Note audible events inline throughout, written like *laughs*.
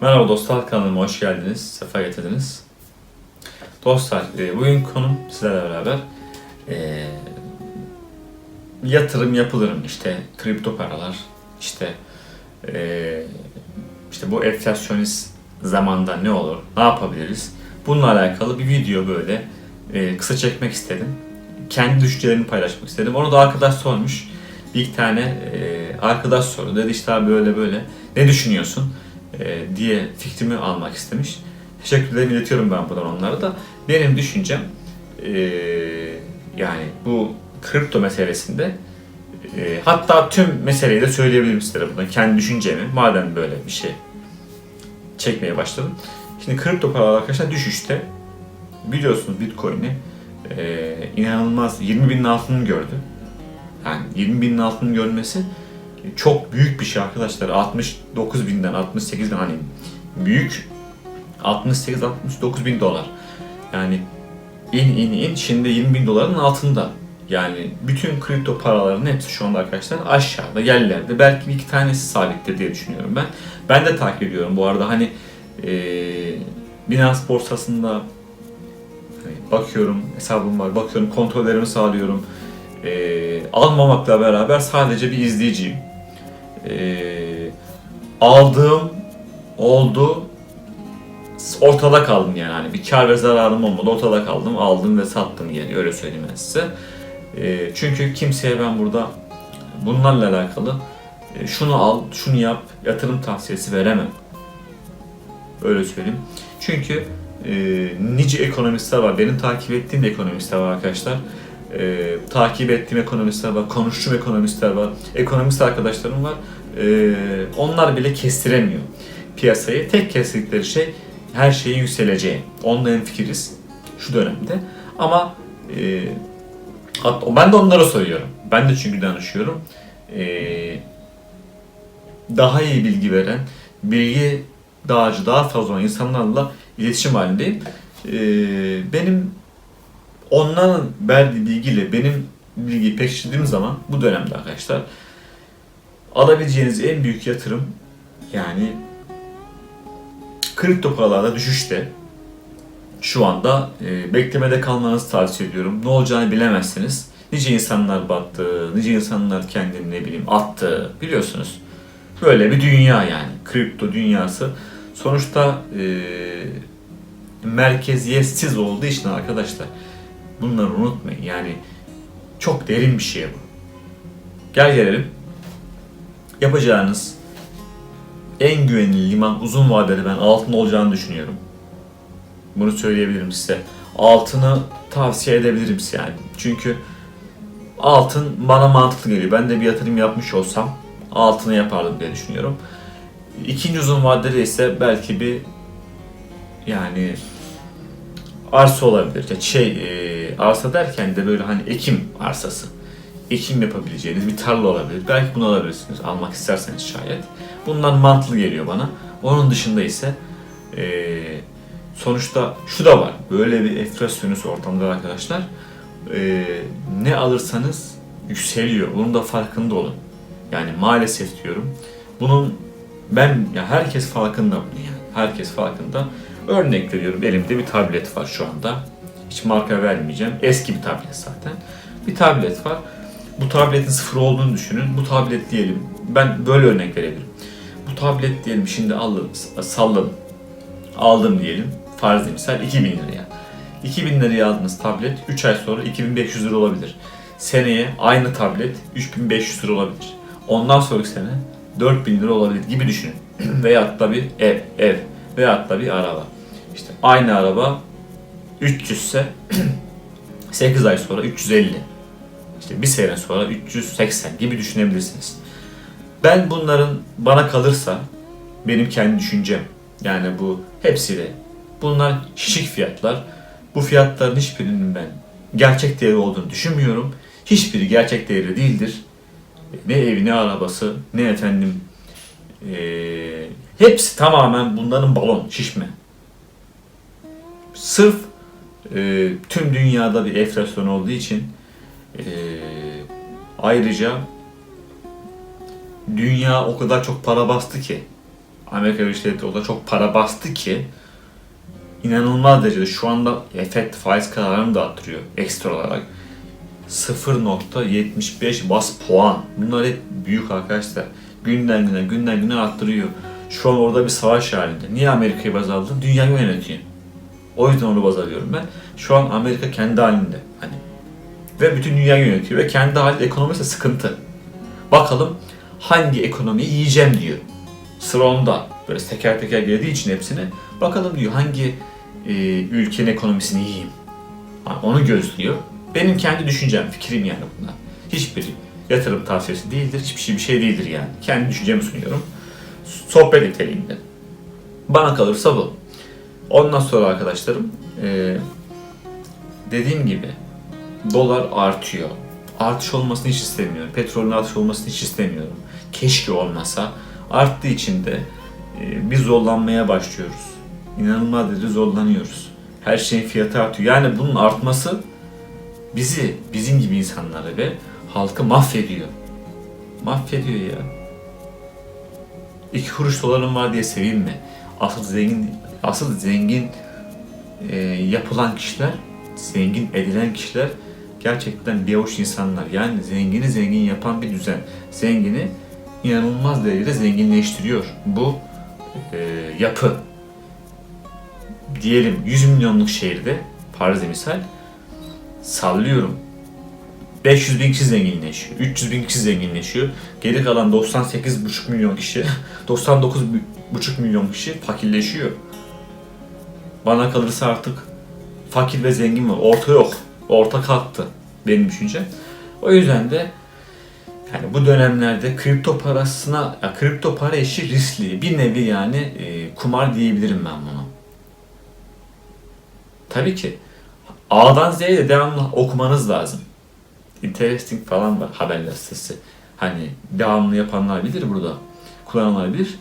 Merhaba dostlar kanalıma hoş geldiniz, sefa getirdiniz. Dostlar e, bugün konum sizlerle beraber e, yatırım yapılırım işte kripto paralar işte e, işte bu enflasyonist zamanda ne olur, ne yapabiliriz? Bununla alakalı bir video böyle e, kısa çekmek istedim. Kendi düşüncelerimi paylaşmak istedim. Onu da arkadaş sormuş. Bir tane e, arkadaş sordu. Dedi işte abi böyle böyle. Ne düşünüyorsun? E, diye fikrimi almak istemiş. Teşekkürlerimi iletiyorum ben buradan onlara da. Benim düşüncem e, yani bu kripto meselesinde e, hatta tüm meseleyi de söyleyebilirim sizlere buradan. Kendi düşüncemi. Madem böyle bir şey çekmeye başladım. Şimdi kripto paralar arkadaşlar düşüşte. Biliyorsunuz Bitcoin'i inanılmaz 20 binin altını gördü. Yani 20 binin altını görmesi çok büyük bir şey arkadaşlar. 69 binden 68 bin hani büyük 68-69 bin dolar. Yani in in in şimdi 20 bin doların altında. Yani bütün kripto paraların hepsi şu anda arkadaşlar aşağıda yerlerde. Belki bir iki tanesi sabittir diye düşünüyorum ben. Ben de takip ediyorum bu arada hani e, Binance borsasında hani bakıyorum hesabım var bakıyorum kontrollerimi sağlıyorum. E, almamakla beraber sadece bir izleyiciyim. E, aldığım oldu ortada kaldım yani hani bir kar ve zararım olmadı ortada kaldım aldım ve sattım yani öyle söyleyeyim ben size. E, çünkü kimseye ben burada bunlarla alakalı e, şunu al, şunu yap, yatırım tavsiyesi veremem. Öyle söyleyeyim. Çünkü e, nice ekonomistler var. Benim takip ettiğim de ekonomistler var arkadaşlar. E, takip ettiğim ekonomistler var, konuştuğum ekonomistler var, ekonomist arkadaşlarım var. E, onlar bile kestiremiyor piyasayı. Tek kestirdikleri şey her şeyin yükseleceği. Onunla hemfikiriz şu dönemde. Ama e, hatta ben de onlara soruyorum. Ben de çünkü danışıyorum. E, daha iyi bilgi veren, bilgi dağcı, daha fazla olan insanlarla iletişim halindeyim. E, benim onların verdiği bilgiyle benim bilgiyi pekiştirdiğim zaman bu dönemde arkadaşlar alabileceğiniz en büyük yatırım yani kripto paralarda düşüşte şu anda e, beklemede kalmanızı tavsiye ediyorum. Ne olacağını bilemezsiniz. Nice insanlar battı, nice insanlar kendini ne bileyim attı biliyorsunuz. Böyle bir dünya yani kripto dünyası. Sonuçta e, merkeziyetsiz olduğu için arkadaşlar bunları unutmayın. Yani çok derin bir şey bu. Gel gelelim. Yapacağınız en güvenilir liman uzun vadede ben altın olacağını düşünüyorum. Bunu söyleyebilirim size. Altını tavsiye edebilirim yani. Çünkü altın bana mantıklı geliyor. Ben de bir yatırım yapmış olsam altını yapardım diye düşünüyorum. İkinci uzun vadede ise belki bir yani arsa olabilir. Yani şey e, arsa derken de böyle hani ekim arsası. Ekim yapabileceğiniz bir tarla olabilir. Belki bunu alabilirsiniz almak isterseniz şayet. Bunlar mantıklı geliyor bana. Onun dışında ise e, sonuçta şu da var. Böyle bir enflasyonist ortamda arkadaşlar e, ne alırsanız yükseliyor. Bunun da farkında olun. Yani maalesef diyorum. Bunun ben ya herkes farkında bunu yani. Herkes farkında. Örnek veriyorum elimde bir tablet var şu anda. Hiç marka vermeyeceğim. Eski bir tablet zaten. Bir tablet var. Bu tabletin sıfır olduğunu düşünün. Bu tablet diyelim. Ben böyle örnek verebilirim. Bu tablet diyelim şimdi aldım, salladım. Aldım diyelim. Farzi misal 2000 liraya. 2000 liraya aldığınız tablet 3 ay sonra 2500 lira olabilir. Seneye aynı tablet 3500 lira olabilir. Ondan sonraki sene 4000 lira olabilir gibi düşünün. *clears throat* Veyahut da bir ev, ev veyahut da bir araba. İşte aynı araba 300 ise *clears throat* 8 ay sonra 350. İşte bir sene sonra 380 gibi düşünebilirsiniz. Ben bunların bana kalırsa benim kendi düşüncem yani bu hepsiyle bunlar şişik fiyatlar. Bu fiyatların hiçbirinin ben gerçek değeri olduğunu düşünmüyorum. Hiçbiri gerçek değeri değildir. Ne evi ne arabası ne efendim ee, hepsi tamamen bunların balon şişme. Sırf e, tüm dünyada bir enflasyon olduğu için e, ayrıca dünya o kadar çok para bastı ki Amerika Birleşik Devletleri o da çok para bastı ki inanılmaz derecede şu anda efekt faiz kararını da arttırıyor ekstra olarak. 0.75 bas puan. Bunlar hep büyük arkadaşlar. Günden güne, günden güne arttırıyor. Şu an orada bir savaş halinde. Niye Amerika'yı baz aldın? Dünyayı yönetiyor. O yüzden onu baz alıyorum ben. Şu an Amerika kendi halinde. Hani ve bütün dünyayı yönetiyor ve kendi halinde ekonomisi sıkıntı. Bakalım hangi ekonomiyi yiyeceğim diyor. Sıra onda. Böyle teker teker geldiği için hepsine. Bakalım diyor hangi e, ülkenin ekonomisini yiyeyim. Ha, Onu gözlüyor. Benim kendi düşüncem, fikrim yani bunlar. Hiçbir yatırım tavsiyesi değildir. Hiçbir şey bir şey değildir yani. Kendi düşüncemi sunuyorum. Sohbet niteliğinde. Bana kalırsa bu. Ondan sonra arkadaşlarım e, dediğim gibi dolar artıyor. Artış olmasını hiç istemiyorum. Petrolün artış olmasını hiç istemiyorum. Keşke olmasa. Arttığı için de e, biz zorlanmaya başlıyoruz. İnanılmaz derecede zorlanıyoruz. Her şeyin fiyatı artıyor. Yani bunun artması bizi, bizim gibi insanları ve halkı mahvediyor. Mahvediyor ya. İki kuruş dolarım var diye sevinme. Asıl zengin, asıl zengin e, yapılan kişiler, zengin edilen kişiler gerçekten bir avuç insanlar. Yani zengini zengin yapan bir düzen. Zengini inanılmaz derecede zenginleştiriyor. Bu e, yapı. Diyelim 100 milyonluk şehirde, farzı misal, sallıyorum 500 bin kişi zenginleşiyor, 300 bin kişi zenginleşiyor. Geri kalan 98,5 milyon kişi, *laughs* 99,5 milyon kişi fakirleşiyor. Bana kalırsa artık fakir ve zengin var. Orta yok. Orta kalktı benim düşüncem. O yüzden de yani bu dönemlerde kripto parasına, ya kripto para işi riskli. Bir nevi yani e, kumar diyebilirim ben buna. Tabii ki A'dan Z'ye de devamlı okumanız lazım. Interesting falan var haberler sitesi. Hani devamlı yapanlar bilir burada. Kullananlar bilir.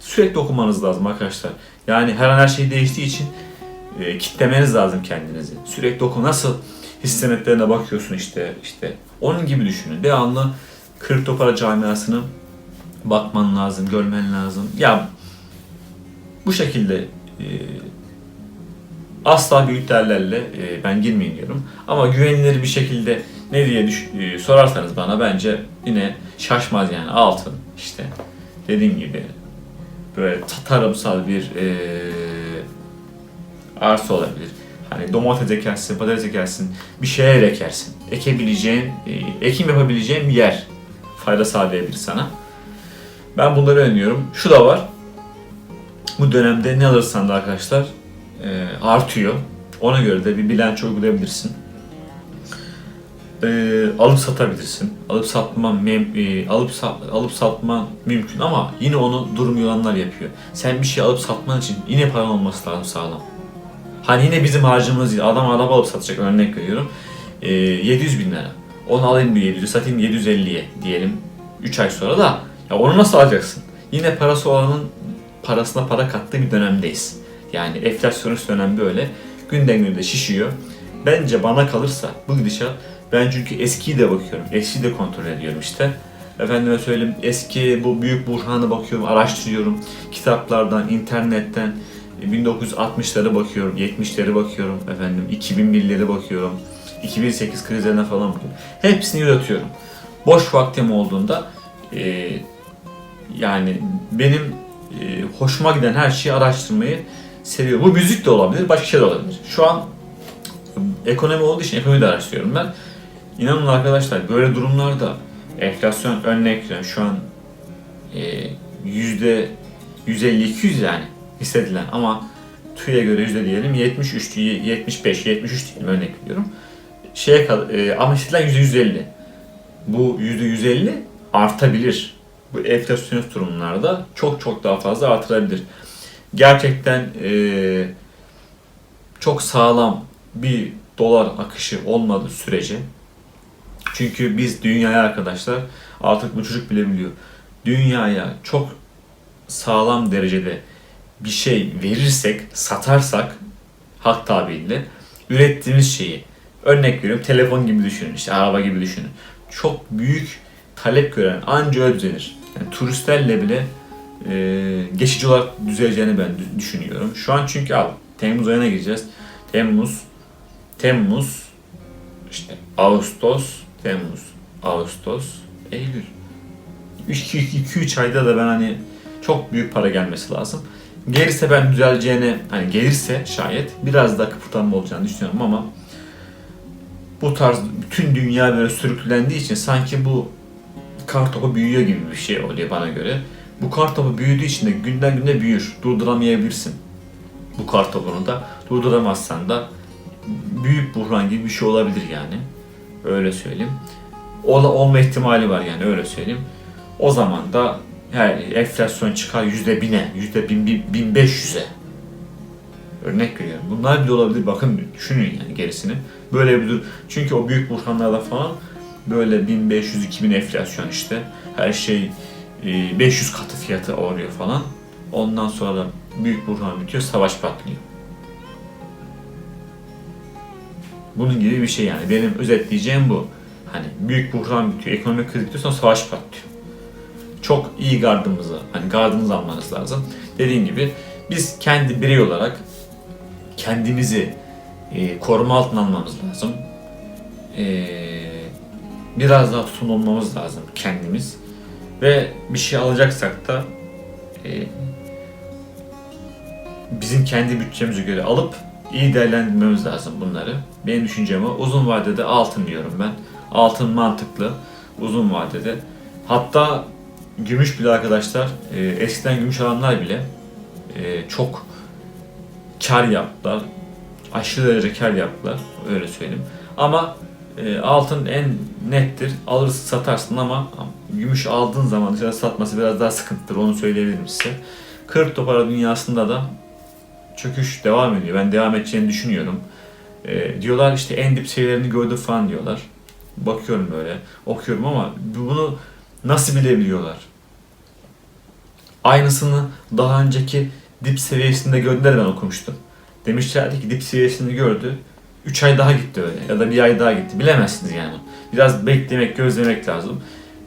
Sürekli okumanız lazım arkadaşlar. Yani her an her şey değiştiği için e, kitlemeniz lazım kendinizi. Sürekli oku. Nasıl hisse bakıyorsun işte işte. Onun gibi düşünün. Devamlı kripto para camiasını bakman lazım, görmen lazım. Ya bu şekilde e, asla büyüklerlerle e, ben girmeyin diyorum. Ama güvenilir bir şekilde ne diye düş- e, sorarsanız bana bence yine şaşmaz yani altın işte dediğim gibi böyle ta- tarımsal bir e, arsa olabilir. Hani domates ekersin, patates ekersin, bir şeyler ekersin. Ekebileceğin, e, ekim yapabileceğin bir yer fayda sağlayabilir sana. Ben bunları öneriyorum. Şu da var. Bu dönemde ne alırsan da arkadaşlar e, artıyor. Ona göre de bir bilanço uygulayabilirsin. E, alıp satabilirsin. Alıp satman mem, e, alıp sat, alıp satman mümkün ama yine onu durmayanlar yapıyor. Sen bir şey alıp satman için yine paran olması lazım sağlam. Hani yine bizim harcımız değil. Adam araba alıp satacak örnek veriyorum. E, 700 bin lira. Onu alayım bir 700, satayım 750'ye diyelim. 3 ay sonra da ya onu nasıl alacaksın? Yine parası olanın parasına para kattığı bir dönemdeyiz. Yani enflasyonist dönem böyle. Günden güne de şişiyor. Bence bana kalırsa bu gidişat ben çünkü eskiyi de bakıyorum. Eskiyi de kontrol ediyorum işte. Efendime söyleyeyim eski bu büyük burhanı bakıyorum, araştırıyorum. Kitaplardan, internetten, 1960'lara bakıyorum, 70'leri bakıyorum, efendim 2001'leri bakıyorum. 2008 krizlerine falan bakıyorum. Hepsini üretiyorum. Boş vaktim olduğunda e, yani benim e, hoşuma giden her şeyi araştırmayı seviyorum. Bu müzik de olabilir, başka şey de olabilir. Şu an ekonomi olduğu için ekonomi de araştırıyorum ben. İnanın arkadaşlar böyle durumlarda enflasyon örnek şu an e, yüzde 150-200 yani hissedilen ama TÜİ'ye göre yüzde diyelim 73, 75, 73 diyelim örnek veriyorum. Şeye kal, e, ama hissedilen yüzde 150. Bu yüzde 150 artabilir. Bu enflasyonist durumlarda çok çok daha fazla artırabilir. Gerçekten e, çok sağlam bir dolar akışı olmadığı sürece çünkü biz dünyaya arkadaşlar artık bu çocuk bile biliyor. Dünyaya çok sağlam derecede bir şey verirsek, satarsak hak tabiriyle ürettiğimiz şeyi örnek veriyorum telefon gibi düşünün, işte araba gibi düşünün. Çok büyük talep gören anca düzelir. Yani turistlerle bile e, geçici olarak düzeleceğini ben dü- düşünüyorum. Şu an çünkü al Temmuz ayına gireceğiz. Temmuz, Temmuz, işte Ağustos, Temmuz, Ağustos, Eylül. 2-3 ayda da ben hani çok büyük para gelmesi lazım. Gelirse ben düzeleceğini, hani gelirse şayet biraz daha kıpırdanma olacağını düşünüyorum ama bu tarz bütün dünya böyle sürüklendiği için sanki bu kar topu büyüyor gibi bir şey oluyor bana göre. Bu kar topu büyüdüğü için de günden güne büyür. Durduramayabilirsin bu kar topunu da. Durduramazsan da büyük buhran gibi bir şey olabilir yani. Öyle söyleyeyim. Ola, olma ihtimali var yani öyle söyleyeyim. O zaman da yani enflasyon çıkar yüzde bine, yüzde bin, bin, bin beş yüze. Örnek veriyorum. Bunlar bile olabilir. Bakın düşünün yani gerisini. Böyle bir dur. Çünkü o büyük buhranlarda falan böyle 1500-2000 enflasyon işte. Her şey e, 500 katı fiyatı oluyor falan. Ondan sonra büyük buhran bitiyor, savaş patlıyor. Bunun gibi bir şey yani. Benim özetleyeceğim bu. Hani büyük buhran bitiyor, ekonomik kriz bitiyor, sonra savaş patlıyor. Çok iyi gardımızı, hani gardımızı almanız lazım. Dediğim gibi biz kendi birey olarak kendimizi e, koruma altına almamız lazım. E, biraz daha tutumlu olmamız lazım kendimiz. Ve bir şey alacaksak da e, bizim kendi bütçemize göre alıp iyi değerlendirmemiz lazım bunları. Benim düşüncem o. Uzun vadede altın diyorum ben. Altın mantıklı. Uzun vadede. Hatta gümüş bile arkadaşlar e, eskiden gümüş alanlar bile e, çok kar yaptılar. Aşırı derece kar yaptılar. Öyle söyleyeyim. Ama e, altın en nettir. Alırsın satarsın ama gümüş aldığın zaman dışarı satması biraz daha sıkıntıdır. Onu söyleyebilirim size. Kripto para dünyasında da çöküş devam ediyor. Ben devam edeceğini düşünüyorum. E, diyorlar işte en dip seviyelerini gördük falan diyorlar. Bakıyorum böyle, okuyorum ama bunu nasıl bilebiliyorlar? Aynısını daha önceki dip seviyesinde gördüler ben okumuştum. Demişlerdi ki dip seviyesini gördü. 3 ay daha gitti öyle ya da bir ay daha gitti. Bilemezsiniz yani. bunu. Biraz beklemek, gözlemek lazım.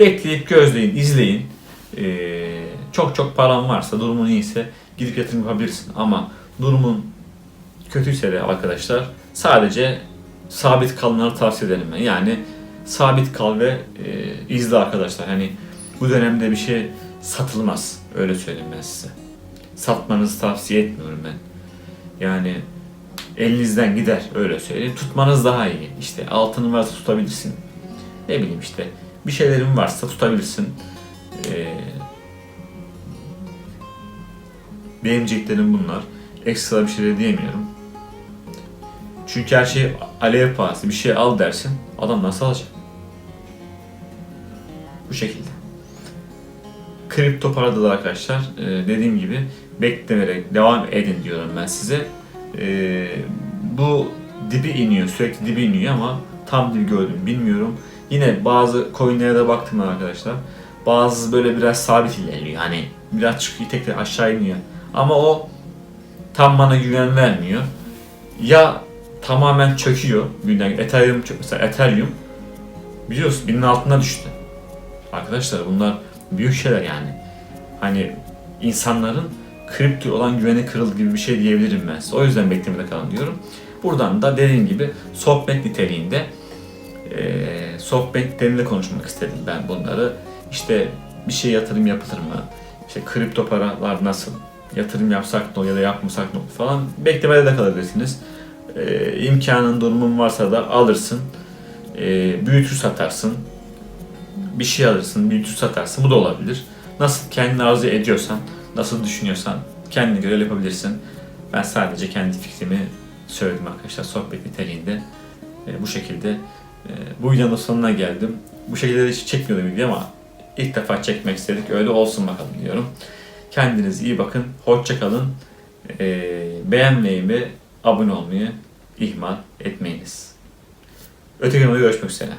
Bekleyip gözleyin, izleyin. Ee, çok çok paran varsa, durumun iyiyse gidip yatırım yapabilirsin. Ama durumun kötüyse de arkadaşlar sadece sabit kalmanı tavsiye ederim ben. Yani sabit kal ve e, izle arkadaşlar. Hani bu dönemde bir şey satılmaz. Öyle söyleyeyim ben size. Satmanızı tavsiye etmiyorum ben. Yani elinizden gider öyle söyleyeyim. Tutmanız daha iyi. İşte altının varsa tutabilirsin. Ne bileyim işte bir şeylerin varsa tutabilirsin. Ee, beğeneceklerim bunlar. Ekstra bir şey de diyemiyorum. Çünkü her şey alev pahası. Bir şey al dersin. Adam nasıl alacak? Bu şekilde. Kripto parada da arkadaşlar e, dediğim gibi beklemeyerek devam edin diyorum ben size. E, bu dibi iniyor, sürekli dibi iniyor ama tam dibi gördüm bilmiyorum. Yine bazı coinlere de baktım arkadaşlar. Bazı böyle biraz sabit ilerliyor. Hani biraz çıkıyor tekrar aşağı iniyor. Ama o tam bana güven vermiyor. Ya tamamen çöküyor. Günden Ethereum çök mesela Ethereum biliyorsun binin altına düştü. Arkadaşlar bunlar büyük şeyler yani. Hani insanların kripto olan güveni kırıldı gibi bir şey diyebilirim ben size. O yüzden beklemede kalın diyorum. Buradan da dediğim gibi sohbet niteliğinde e, sohbet niteliğinde konuşmak istedim ben bunları. İşte bir şey yatırım yapılır mı? İşte kripto paralar nasıl? Yatırım yapsak ne olur ya da yapmasak ne olur falan. Beklemede de kalabilirsiniz. E, imkanın durumun varsa da alırsın. E, büyütür satarsın bir şey alırsın, bir tür satarsın. Bu da olabilir. Nasıl kendini arzu ediyorsan, nasıl düşünüyorsan kendine göre yapabilirsin. Ben sadece kendi fikrimi söyledim arkadaşlar sohbet niteliğinde. E, bu şekilde e, bu videonun sonuna geldim. Bu şekilde de hiç çekmiyordum video ama ilk defa çekmek istedik. Öyle olsun bakalım diyorum. Kendinize iyi bakın. Hoşça kalın. E, beğenmeyi ve abone olmayı ihmal etmeyiniz. Öteki görüşmek üzere.